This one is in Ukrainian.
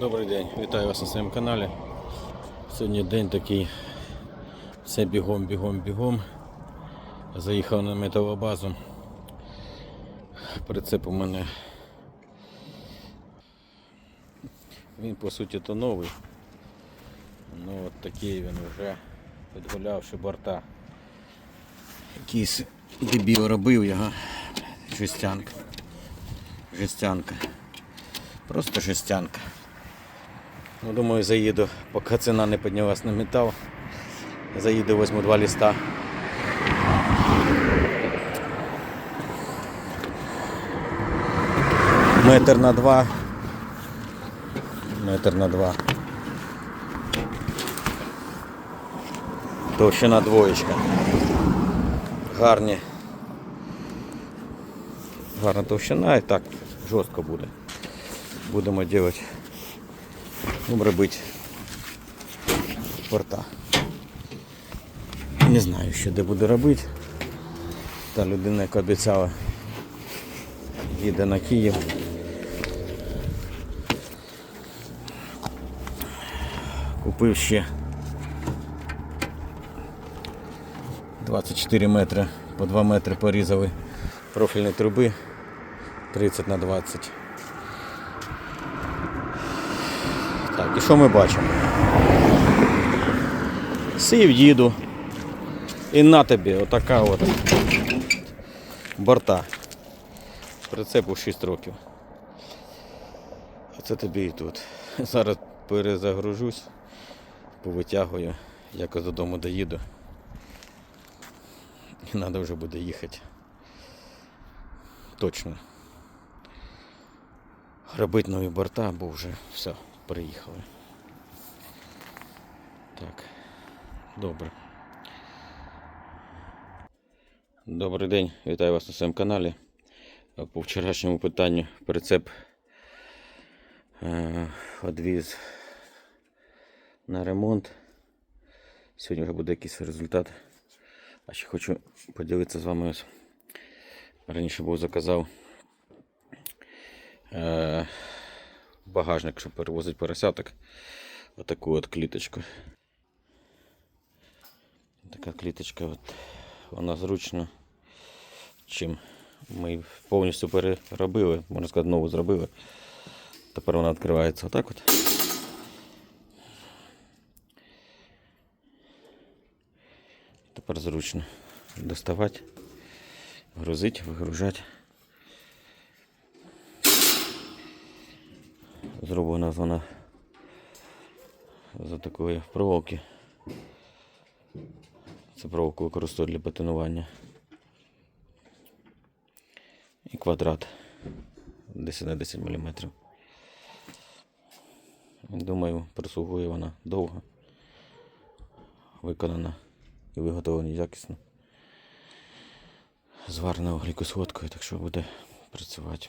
Добрий день, вітаю вас на своєму каналі. Сьогодні день такий, все бігом, бігом, бігом. Заїхав на металу базу. Прицеп у мене. Він по суті то новий. Ну от такий він вже підгулявши борта. Якийсь дебіл робив його. Жестянка. Жестянка. Просто жестянка. Ну, думаю, заїду, поки ціна не піднялась на метал. Заїду, візьму два листа. Метр на два. Метр на два. Товщина двоєчка. Гарні. Гарна товщина і так жорстко буде. Будемо робити. Будемо робити порта. Не знаю ще де буде робити. Та людина, яка обіцяла, їде на Київ. Купив ще 24 метри, по 2 метри порізали профільні труби 30 на 20. Так, і що ми бачимо? Сів їду. І на тобі отака от борта. Прицепу 6 років. А це тобі і тут. Зараз перезагружусь, повитягую, якось додому доїду. І треба вже буде їхати. Точно. Робити нові борта, бо вже все, приїхали. Так, добре. Добрий день, вітаю вас на своєму каналі. По вчорашньому питанню прицеп е, одвіз на ремонт. Сьогодні вже буде якийсь результат. А ще хочу поділитися з вами. Раніше був заказав е, багажник, щоб перевозити поросяток. Отаку от кліточку. Така кліточка, от, вона зручна. Чим ми повністю переробили, можна сказати, нову зробили. Тепер вона відкривається отак от. Тепер зручно доставати, грузити, вигружати. Зроблена вона за такої проволоки. Це проволоку використовують для бетонування. І квадрат 10 на 10 мм. Думаю, прислугує вона довго. Виконана і виготовлена якісно. Зварена глікосходкою, так що буде працювати.